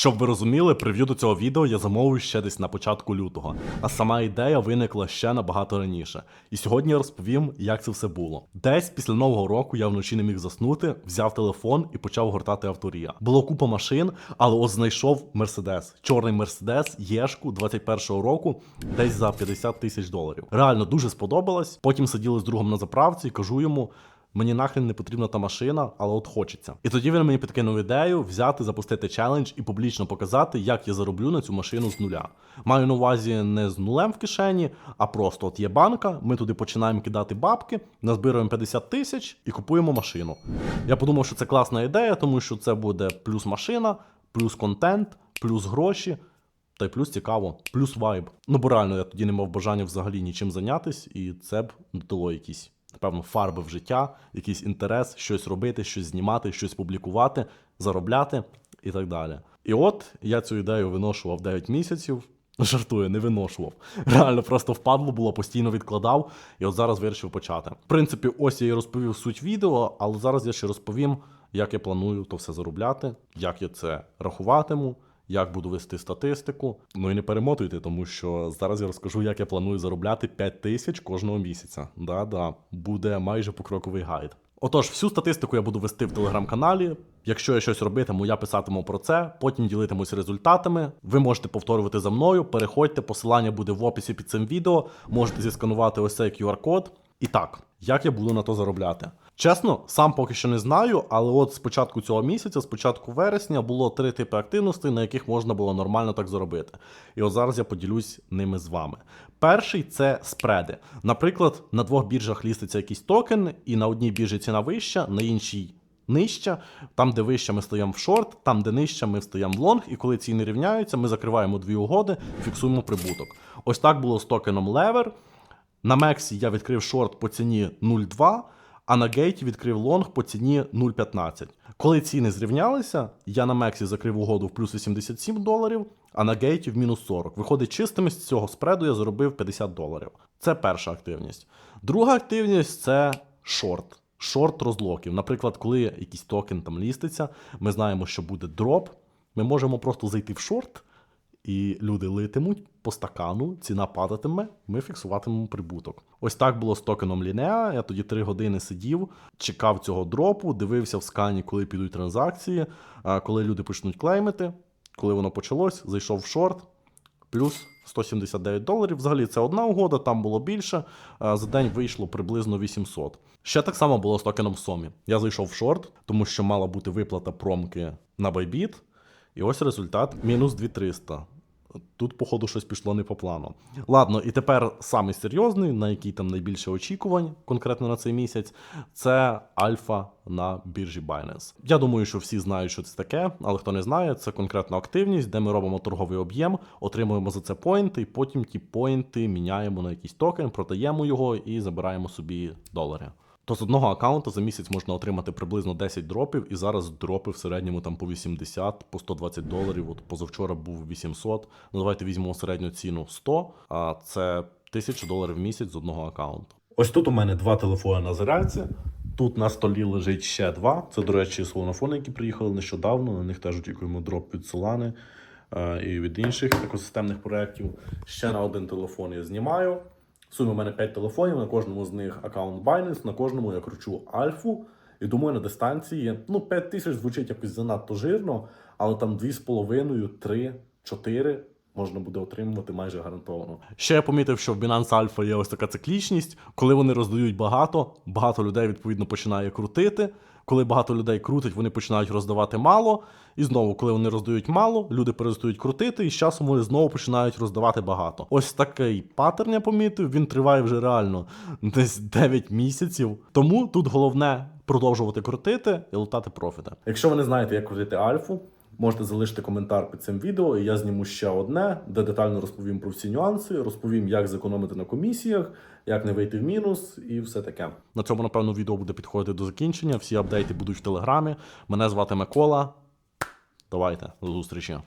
Щоб ви розуміли, прев'ю до цього відео я замовив ще десь на початку лютого, а сама ідея виникла ще набагато раніше. І сьогодні я розповім, як це все було. Десь після нового року я вночі не міг заснути, взяв телефон і почав гортати авторія. Було купа машин, але от знайшов Мерседес, чорний Мерседес, Єшку 21-го року, десь за 50 тисяч доларів. Реально дуже сподобалось. Потім сиділи з другом на заправці кажу йому. Мені нахрен не потрібна та машина, але от хочеться. І тоді він мені підкинув ідею взяти, запустити челендж і публічно показати, як я зароблю на цю машину з нуля. Маю на увазі не з нулем в кишені, а просто от є банка, ми туди починаємо кидати бабки, назбираємо 50 тисяч і купуємо машину. Я подумав, що це класна ідея, тому що це буде плюс машина, плюс контент, плюс гроші. Та й плюс цікаво, плюс вайб. Ну бо реально я тоді не мав бажання взагалі нічим зайнятись, і це б дало якісь, напевно, фарби в життя, якийсь інтерес, щось робити, щось знімати, щось публікувати, заробляти і так далі. І от я цю ідею виношував 9 місяців. Жартую, не виношував. Реально просто впадло було, постійно відкладав, і от зараз вирішив почати. В принципі, ось я і розповів суть відео, але зараз я ще розповім, як я планую то все заробляти, як я це рахуватиму, як буду вести статистику. Ну і не перемотуйте, тому що зараз я розкажу, як я планую заробляти 5 тисяч кожного місяця. Да-да, буде майже покроковий гайд. Отож, всю статистику я буду вести в телеграм-каналі. Якщо я щось робитиму, я писатиму про це, потім ділитимусь результатами. Ви можете повторювати за мною. Переходьте, посилання буде в описі під цим відео. Можете зісканувати ось цей QR-код. І так, як я буду на то заробляти? Чесно, сам поки що не знаю, але от з початку цього місяця, з початку вересня, було три типи активностей, на яких можна було нормально так заробити. І от зараз я поділюсь ними з вами. Перший це спреди. Наприклад, на двох біржах ліститься якийсь токен, і на одній біржі ціна вища, на іншій нижча. Там, де вища, ми стоїмо в шорт, там, де нижча, ми встаємо в лонг, і коли ціни рівняються, ми закриваємо дві угоди, фіксуємо прибуток. Ось так було з токеном Lever. На Мексі я відкрив шорт по ціні 0,2, а на гейті відкрив лонг по ціні 0,15. Коли ціни зрівнялися, я на Мексі закрив угоду в плюс 87 доларів, а на гейті в мінус 40. Виходить, чистими з цього спреду я заробив 50 доларів. Це перша активність. Друга активність це шорт. Шорт розлоків. Наприклад, коли якийсь токен там ліститься, ми знаємо, що буде дроп. Ми можемо просто зайти в шорт, і люди литимуть по стакану, ціна падатиме, ми фіксуватимемо прибуток. Ось так було з токеном Лінеа. Я тоді 3 години сидів, чекав цього дропу, дивився в скані, коли підуть транзакції, коли люди почнуть клеймити. Коли воно почалось, зайшов в шорт, плюс 179 доларів. Взагалі це одна угода, там було більше. За день вийшло приблизно 800. Ще так само було з токеном Сомі. Я зайшов в шорт, тому що мала бути виплата промки на Bybit. І ось результат мінус 2300. Тут, походу, щось пішло не по плану. Ладно, і тепер самий серйозний, на який там найбільше очікувань, конкретно на цей місяць, це альфа на біржі Binance. Я думаю, що всі знають, що це таке, але хто не знає, це конкретна активність, де ми робимо торговий об'єм, отримуємо за це поінти, і потім ті поінти міняємо на якийсь токен, продаємо його і забираємо собі долари. То з одного аккаунту за місяць можна отримати приблизно 10 дропів, і зараз дропи в середньому там по 80, по 120 доларів. От позавчора був 800. Ну давайте візьмемо середню ціну 100, а це 1000 доларів в місяць з одного аккаунту. Ось тут у мене два телефони на зарядці. Тут на столі лежить ще два. Це, до речі, солонофони, які приїхали нещодавно. На них теж очікуємо дроп від Solana е, і від інших екосистемних проєктів. Ще на один телефон я знімаю. В сумі у мене 5 телефонів, на кожному з них аккаунт Binance, на кожному я кручу альфу. І думаю, на дистанції, ну, 5 тисяч звучить якось занадто жирно, але там 2,5, 3, 4 можна буде отримувати майже гарантовано. Ще я помітив, що в Binance Alpha є ось така циклічність. Коли вони роздають багато, багато людей відповідно починає крутити. Коли багато людей крутить, вони починають роздавати мало. І знову, коли вони роздають мало, люди перестають крутити, і з часом вони знову починають роздавати багато. Ось такий паттерн я помітив. Він триває вже реально десь 9 місяців. Тому тут головне продовжувати крутити і лутати профіти. Якщо ви не знаєте, як крутити альфу. Можете залишити коментар під цим відео, і я зніму ще одне, де детально розповім про всі нюанси, розповім, як зекономити на комісіях, як не вийти в мінус і все таке. На цьому, напевно, відео буде підходити до закінчення. Всі апдейти будуть в телеграмі. Мене звати Микола. Давайте, до зустрічі.